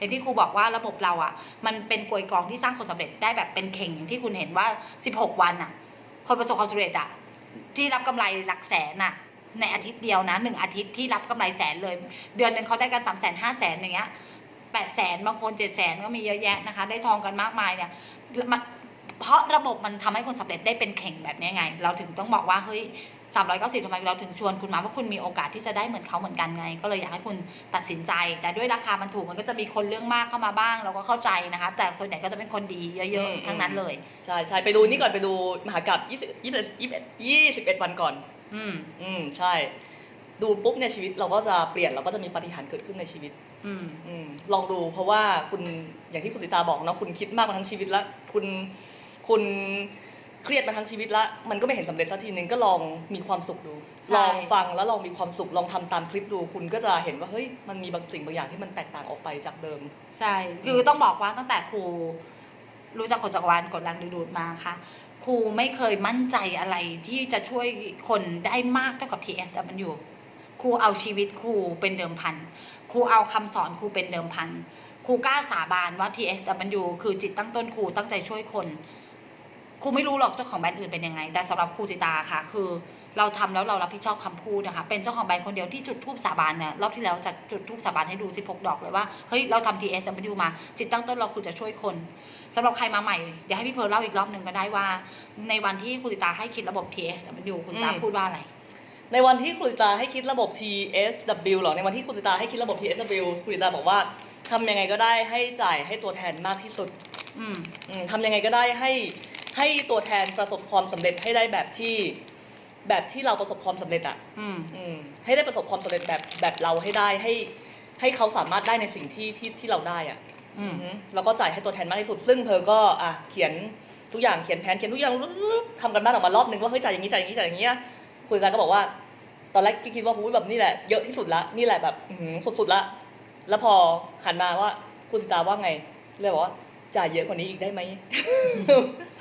เห็นที่ครูบอกว่าระบบเราอะ มันเป็นกลวยกองที่สร้างคนสำเร็จได้แบบเป็นเข่งอย่างที่คุณเห็นว่า 16 วันอะ คนประสบความสำเร็จอะ ที่รับกำไรหลักแสนอะ ในอาทิตย์เดียวนะหนึ่งอาทิตย์ที่รับกำไรแสนเลย เดือนหนึ่งเขาได้กันสามแสนห้าแสนอย่างเงี้ยแปดแสนบางคนเจ็ดแสนก็มีเยอะแยะนะคะ ได้ทองกันมากมายเนี่ยมัน เพราะระบบมันทำให้คนสำเร็จได้เป็นเข่งแบบนี้ไง เราถึงต้องบอกว่าเฮ้ยสามร้อยเก้าสิบทำไมเราถึงชวนคุณมาเพราะคุณมีโอกาสที่จะได้เหมือนเขาเหมือนกันไง ก็เลยอยากให้คุณตัดสินใจ แต่ด้วยราคามันถูกมันก็จะมีคนเรื่องมากเข้ามาบ้าง เราก็เข้าใจนะคะ แต่ส่วนใหญ่ก็จะเป็นคนดีเยอะๆทั้งนั้นเลย ใช่ใช่ไปดูนี่ก่อนไปดูมหากราบยี่สิบยี่สิบยี่สิบยี่สิบเอ็ดวันก่อน อืมอืมใช่ ดูปุ๊บเนี่ยชีวิตเราก็จะเปลี่ยนเราก็จะมีปาฏิหารย์เกิดขึ้นในชีวิต อืมอืมลองดูเพราะว่าคุณอย่างที่คุณสิตาบอกเนาะคุณคิดมากมาทั้งชีวิตละคุณ คุณเครียดมาทั้งชีวิตละมันก็ไม่เห็นสำเร็จสักทีนึงก็ลองมีความสุขดูใช่ลองฟังแล้วลองมีความสุขลองทำตามคลิปดู คุณก็จะเห็นว่าเฮ้ยมันมีบางสิ่งบางอย่างที่มันแตกต่างออกไปจากเดิม ใช่คือต้องบอกว่าตั้งแต่ครูรู้จักกฎจักรวาลกฎแรงดึงดูดมาค่ะ ครูไม่เคยมั่นใจอะไรที่จะช่วยคนได้มากเท่ากับ TS แต่มันอยู่ครูเอาชีวิตครูเป็นเดิมพันครูเอาคำสอนครูเป็นเดิมพันครูกล้าสาบานว่า TS แต่มันอยู่คือจิตตั้งต้นครูตั้งใจช่วยคน ครูไม่รู้หรอกเจ้าของแบรนด์อื่นเป็นยังไง แต่สำหรับครูจิตาค่ะ คือเราทำแล้วเรารับผิดชอบคำพูดนะคะ เป็นเจ้าของแบรนด์คนเดียวที่จุดทูบสาบานเนี่ยรอบที่แล้วจะจุดทูบสาบานให้ดู 16 ดอกเลยว่า เฮ้ย เราทำ TS W มา จิตตั้งต้นเราคือจะช่วยคนสำหรับใครมาใหม่ เดี๋ยวให้พี่เพิร์ลเล่าอีกรอบหนึ่งก็ได้ว่า ในวันที่คุณติตาให้คิดระบบ TS W คุณตาอืมพูดว่าอะไร ในวันที่คุณสิตาให้คิดระบบ TSW เหรอ ในวันที่คุณสิตาให้คิดระบบ TSW คุณสิตาบอกว่าทำยังไงก็ได้ให้จ่ายให้ตัวแทนมากที่สุด อืมอืมทำยังไงก็ได้ให้ ให้ตัวแทนประสบความสำเร็จให้ได้แบบที่ แบบที่เราประสบความสำเร็จอะอืมอืมให้ได้ประสบความสำเร็จแบบแบบเราให้ได้ให้ ให้เขาสามารถได้ในสิ่งที่ที่ที่เราได้อะอืมอืมแล้วก็จ่ายให้ตัวแทนมากที่สุด ซึ่งเธอก็อะเขียนทุกอย่างเขียนแผนเขียนทุกอย่างทำกันบ้านออกมารอบนึงว่าเฮ้ยจ่ายอย่างนี้จ่ายอย่างนี้จ่ายอย่างนี้นะคุณอาจารย์ก็บอกว่าตอนแรกก็คิดว่าหูยแบบนี่แหละเยอะที่สุดละนี่แหละแบบอื้อหือสุดๆละแล้วพอหันมาว่าคุณสิตาว่าไงเลยบอกว่า จ่ายเยอะกว่านี้อีกได้ไหม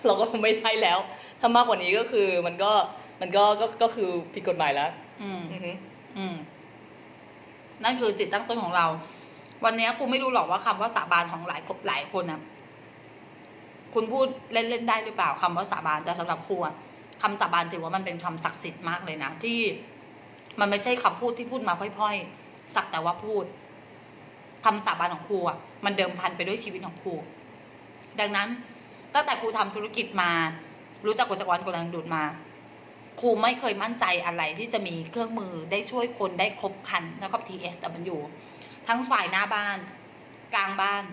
เราก็ไม่ได้แล้ว ถ้ามากกว่านี้ก็คือมันก็มันก็ก็ก็คือผิดกฎหมายแล้วอืม อือหืออืม นั่นคือจิตตั้งต้นของเรา วันนี้ครูไม่รู้หรอกว่าคำว่าสาบานของหลายหลายคนนะคุณพูดเล่นๆได้หรือเปล่าคำว่าสาบานแต่สำหรับครูอะคำสาบานถือว่ามันเป็นคำศักดิ์สิทธิ์มากเลยนะที่ มันไม่ใช่คำพูดที่พูดมาพร่อยๆสักแต่ว่าพูดคำสาบานของครูอะมันเดิมพันไปด้วยชีวิตของครู ดังนั้นตั้งแต่ครูทำธุรกิจมา รู้จักกฎจักรวาลกฎแรงดูดมาครูไม่เคยมั่นใจอะไรที่จะมีเครื่องมือได้ช่วยคนได้ครบคันแล้วก็ TS แต่มันอยู่ทั้งฝ่ายหน้าบ้าน กลางบ้าน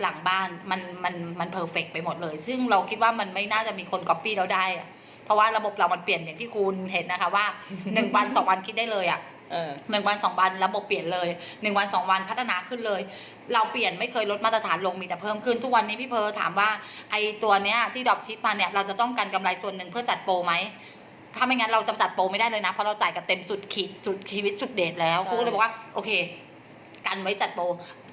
หลังบ้านมันมันมันเพอร์เฟกไปหมดเลย ซึ่งเราคิดว่ามันไม่น่าจะมีคนก๊อปปี้เราได้อะเพราะว่าระบบเรามันเปลี่ยนอย่างที่คุณเห็นนะคะว่าหนึ่งวันสองวันคิดได้เลยอะเออ หนึ่งวันสองวันระบบเปลี่ยนเลยหนึ่งวันสองวันพัฒนาขึ้นเลย เราเปลี่ยนไม่เคยลดมาตรฐานลงมีแต่เพิ่มขึ้นทุกวันนี้พี่เพอถามว่าไอตัวเนี้ยที่ดรอปชิปมาเนี่ยเราจะต้องการกำไรส่วนหนึ่งเพื่อจัดโปรไหมถ้าไม่งั้นเราจะจัดโปรไม่ได้เลยนะเพราะเราจ่ายกันเต็มสุดขีดสุดชีวิตสุดเดชแล้วใช่ครูเลยบอกว่าโอเคกันไว้จัดโปร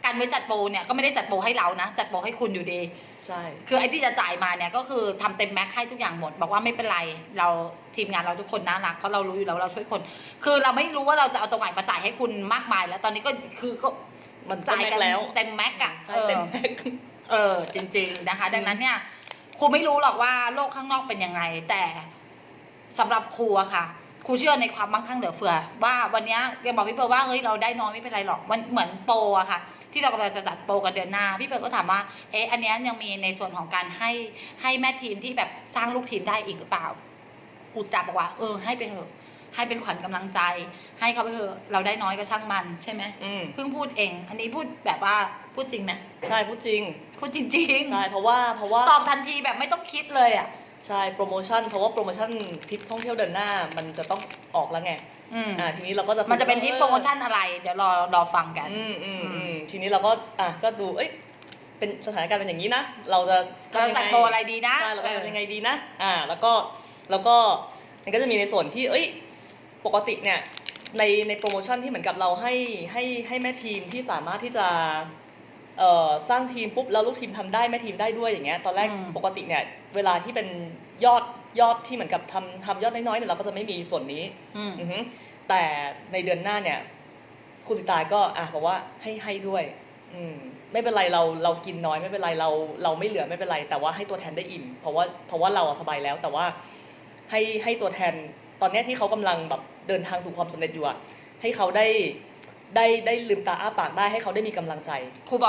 กันไว้จัดโปรเนี่ยก็ไม่ได้จัดโปรให้เรานะ จัดโปรให้คุณอยู่ดี ใช่ คือไอ้ที่จะจ่ายมาเนี่ยก็คือทำเต็มแม็กให้ทุกอย่างหมด บอกว่าไม่เป็นไร เราทีมงานเราทุกคนน่ารักเพราะเรารู้อยู่แล้วเราช่วยคน คือเราไม่รู้ว่าเราจะเอาตรงไหนมาจ่ายให้คุณมากมาย แล้วตอนนี้ก็คือก็มันจ่ายเต็มกันแล้ว เต็มแม็กอะใช่เออ เต็มแม็กเออจริง ๆนะคะ ดังนั้นเนี่ยครูไม่รู้หรอกว่าโลกข้างนอกเป็นยังไง แต่สำหรับครูอะค่ะ ครูเชื่อในความมั่งคั่งเหลือเฟือ ว่าวันเนี้ยเรียนบอกพี่เพิร์ลว่าเฮ้ยเราได้น้อยไม่เป็นไรหรอกมันเหมือนโปรอะค่ะ ที่เรากำลังจะจัดโปรกันเดือนหน้าพี่เพิร์ลก็ถามว่าเอ๊ะอันเนี้ยยังมีในส่วนของการให้ให้แม่ทีมที่แบบสร้างลูกทีมได้อีกหรือเปล่าอุตส่าห์บอกว่าเออให้ไปเถอะให้เป็นขวัญกำลังใจ ให้เขาไปเถอะเราได้น้อยก็ช่างมันใช่ไหมอืมเพิ่งพูดเอง อันนี้พูดแบบว่าพูดจริงไหมใช่พูดจริงพูดจริงใช่เพราะว่าเพราะว่าตอบทันทีแบบไม่ต้องคิดเลยอะ ใช่โปรโมชั่นเพราะว่าโปรโมชั่นทริปท่องเที่ยวเดือนหน้ามันจะต้องออกแล้วไงอืมอ่าทีนี้เราก็จะมันจะเป็นที่โปรโมชั่นอะไร เดี๋ยวรอรอฟังกัน อืมอืมอือืมมทีนี้เราก็อะก็ดูเอ้ยเป็นสถานการณ์เป็นอย่างนี้นะ เราจะเราทำยังจัดไงโปรอะไรดีนะใช่เราจะเออทำยังไงดีนะ อ่า แล้วก็แล้วก็มันก็จะมีในส่วนที่ เอ้ย ปกติเนี่ยในในโปรโมชั่นที่เหมือนกับเราให้ให้ให้แม่ทีมที่สามารถที่จะเอ่อ สร้างทีมปุ๊บแล้วลูกทีมทำได้แม่ทีมได้ด้วยอย่างเงี้ยตอนแรกอืมปกติเนี่ยเวลาที่เป็นยอดยอดที่เหมือนกับทำทำยอดน้อยๆเนี่ยเราก็จะไม่มีส่วนนี้อืมอือฮึแต่ในเดือนหน้าเนี่ยคุณสิตาก็อะบอกว่าให้ให้ด้วย อืมไม่เป็นไรเราเรากินน้อยไม่เป็นไรเราเราไม่เหลือไม่เป็นไรแต่ว่าให้ตัวแทนได้อิ่มเพราะว่าเพราะว่าเราอะสบายแล้วแต่ว่าให้ให้ตัวแทนตอนเนี้ยที่เขากำลังแบบเดินทางสู่ความสำเร็จอยู่อะให้เขาได้ได้ได้ลืมตาอ้าปากได้ให้เขาได้มีกำลังใจครูบอก